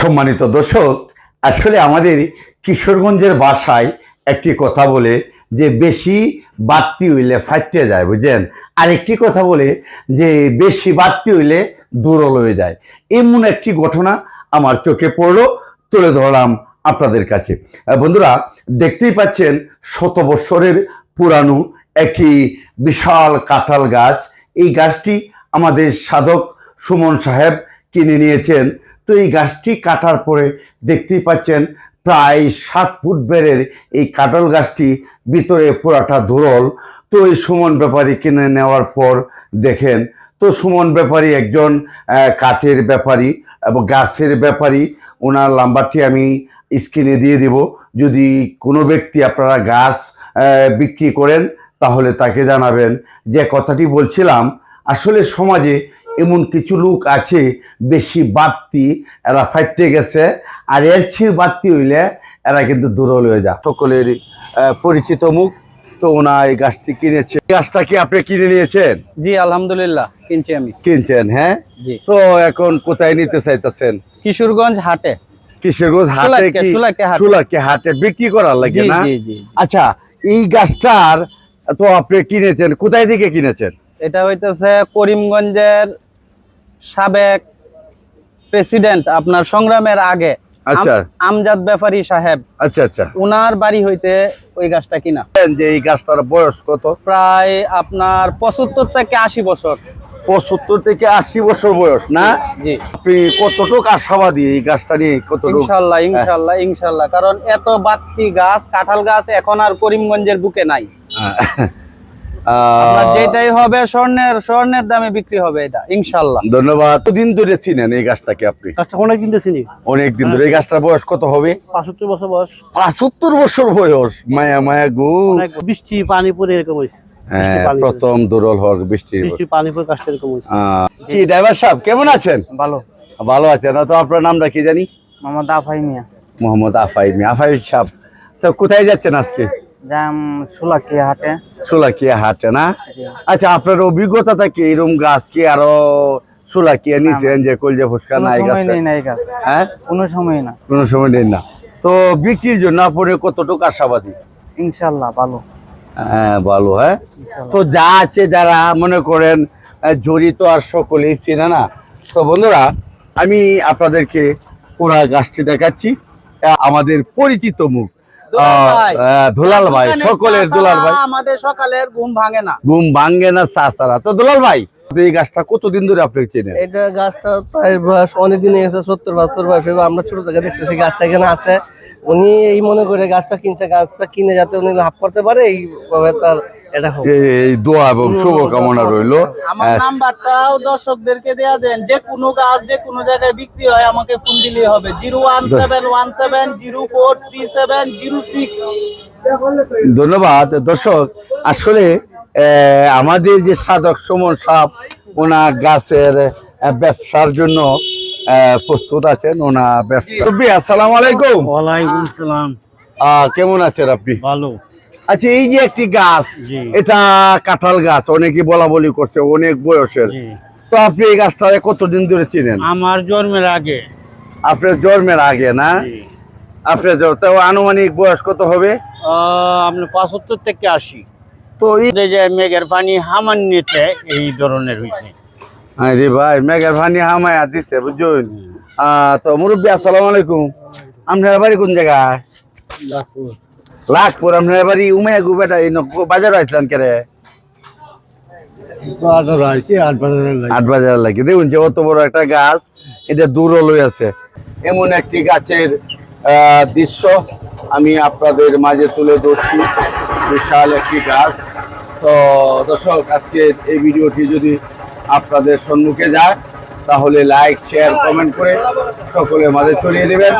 সম্মানিত দর্শক, আসলে আমাদের কিশোরগঞ্জের বাসায় একটি কথা বলে যে বেশি বাড়তি হইলে ফাটতে যায়, বুঝলেন? আরেকটি কথা বলে যে বেশি বাড়তি হইলে দুর্বল হয়ে যায়। এমন একটি ঘটনা আমার চোখে পড়ল, তুলে ধরলাম আপনাদের কাছে। বন্ধুরা, দেখতেই পাচ্ছেন শত বৎসরের পুরানো একটি বিশাল কাঁঠাল গাছ। এই গাছটি আমাদের সাধক সুমন সাহেব কিনে নিয়েছেন তো এই গাছটি কাটার পরে দেখতেই পাচ্ছেন প্রায় সাত ফুট বেড়ের এই কাঁঠাল গাছটি ভিতরে পুরাটা দুরল তো এই সুমন ব্যাপারী কিনে নেওয়ার পর দেখেন, তো সুমন ব্যাপারী একজন কাঠের ব্যাপারী এবং গাছের ব্যাপারী, ওনার নাম্বারটি আমি স্ক্রিনে দিয়ে দিব। যদি কোনো ব্যক্তি আপনারা গাছ বিক্রি করেন তাহলে তাকে জানাবেন। যে কথাটি বলছিলাম, আসলে সমাজে এমন কিছু লোক আছে বেশি বাড়তি এরা ফাইটে গেছে আর এর চেয়ে বাড়তি হইলে এরা কিন্তু দুর্বল হয়ে যায়। সকলের পরিচিত মুখ তো ওনা এই গাছটি কিনেছে। গাছটা কি আপনি কিনে নিয়েছেন? জি আলহামদুলিল্লাহ কিনছি আমি। কিনছেন হ্যাঁ? তো এখন কোথায় নিতে চাইতেছেন? কিশোরগঞ্জ হাটে। কিশোরগঞ্জ হাটে সুলাকে- হাটে। বিক্রি করার লাগে না? আচ্ছা এই গাছটার তো আপনি কিনেছেন কোথায় থেকে কিনেছেন? এটা হইতেছে করিমগঞ্জের সাবেক প্রেসিডেন্ট আপনার সংগ্রামের আগে আচ্ছা। আমজাদ ব্যাপারী সাহেব আচ্ছা আচ্ছা। উনার বাড়ি হইতে ওই গাছটা কিনা। যে এই গাছটার বয়স কত? প্রায় আপনার পঁচাত্তর থেকে আশি বছর। পঁচাত্তর থেকে আশি বছর বয়স না? জি। আপনি কতটুকু আশাবাদী এই গাছটা নিয়ে কতটুকু? ইনশাল্লাহ ইনশাল্লাহ ইনশাল্লাহ। কারণ এত বাড়তি গাছ কাঁঠাল গাছ এখন আর করিমগঞ্জের বুকে নাই। আহ, যেটাই হবে স্বর্ণের স্বর্ণের দামে বিক্রি হবে এটা ইনশাল্লাহ ধন্যবাদ। কতদিন ধরে চিনেন এই গাছটাকে আপনি? গাছটা অনেক দিন ধরে চিনি। অনেক দিন ধরে। এই গাছটার বয়স কত হবে? পাঁচষট্টি বছর বয়স। পঁচাত্তর বছর বয়স। মায়া মায়া গু। বৃষ্টি পানি পরে এরকম হয়েছে। হ্যাঁ, প্রথম দুরল হওয়ার বৃষ্টি। বৃষ্টি পানি পরে গাছটা এরকম হয়েছে। কি ড্রাইভার সাহেব কেমন আছেন? ভালো। ভালো আছেন। তো আপনার নামটা কি জানি? মোহাম্মদ আফাই মিয়া। মোহাম্মদ আফাই মিয়া আফাই সাহেব। তো কোথায় যাচ্ছেন আজকে? যাম সুলাকি হাটে। সোলাকিয়া হাটে না? আচ্ছা আপনার অভিজ্ঞতা থেকে এরকম গাছ কি আরও সোলাকিয়া নিছেন যে কলজা ফুসকা নাই গাছ? হ্যাঁ? কোনো সময় না। কোনো সময় নেই না। তো বিক্রির জন্য আপনি কতটুকু আশাবাদী? ইনশাল্লাহ ভালো। হ্যাঁ ভালো হ্যাঁ? তো যা আছে যারা মনে করেন জড়িত আর সকলেই চেনে না। তো বন্ধুরা আমি আপনাদেরকে পুরা গাছটি দেখাচ্ছি। আমাদের পরিচিত মুখ। দুলাল ভাই। সকলের দুলাল ভাই। আমাদের সকালের ঘুম ভাঙে না। ঘুম ভাঙে না চা ছাড়া তো দুলাল ভাই এই গাছটা কতদিন ধরে আপনি চেনেন? এটা গাছটা প্রায় বয়স অনেক দিন সত্তর বাহাত্তর বয়স আমরা ছোট থেকে দেখতেছি গাছটা এখানে আছে। উনি এই মনে করে গাছটা কিনছে গাছটা কিনে যাতে উনি লাভ করতে পারে এইভাবে তার এই দোয়া এবং শুভকামনা রইল। আমার হ্যাঁ, নাম্বারটাও দর্শকদেরকে দেয়া দেন। যে কোনো গাছ যে কোনো জায়গায় বিক্রি হয় আমাকে ফোন দিলেই হবে। Zero one seven one seven zero four three seven zero six. ধন্যবাদ। দর্শক আসলে আহ, আমাদের যে সাধক সমন সাপ ওনা গাছের ব্যবসার জন্য আহ, প্রস্তুত আছেন ওনা ব্যবসা। আসসালাম আলাইকুম। ওয়ালাইকুম সালাম। আহ, কেমন আছেন আপনি? ভালো। আচ্ছা এই যে একটি গাছ এটা কাঁঠাল গাছ অনেকে বলা বলি করছে অনেক বয়সের। তো আপনি এই গাছটা কতদিন ধরে চিনেন? আমার জন্মের আগে। আপনার জন্মের আগে না? আপনার জ- তো আনুমানিক বয়স কত হবে? আপনি পঁচাত্তর থেকে আশি। তো এই যে মেঘের পানি হামান্নিতে এই ধরনের হয়েছে। আরে ভাই মেঘের ভানি হামায়া বুঝুন আহ, তো মুরব্বী আসসালামু আলাইকুম। আপনার বাড়ি কোন জায়গায়? লাখপুর আপনার বাড়ি উমাইয়া গু বেটা এই বাজার আসলেন কেরে? আট বাজার লাগে। দেখুন যে অত বড় একটা গাছ এটা দূর লই আছে। এমন একটি গাছের দৃশ্য আমি আপনাদের মাঝে তুলে ধরছি। বিশাল একটি গাছ। তো দর্শক আজকে এই ভিডিওটি যদি আপনাদের সম্মুখে যায় তাহলে লাইক শেয়ার কমেন্ট করে সকলের মাঝে ছড়িয়ে দেবেন।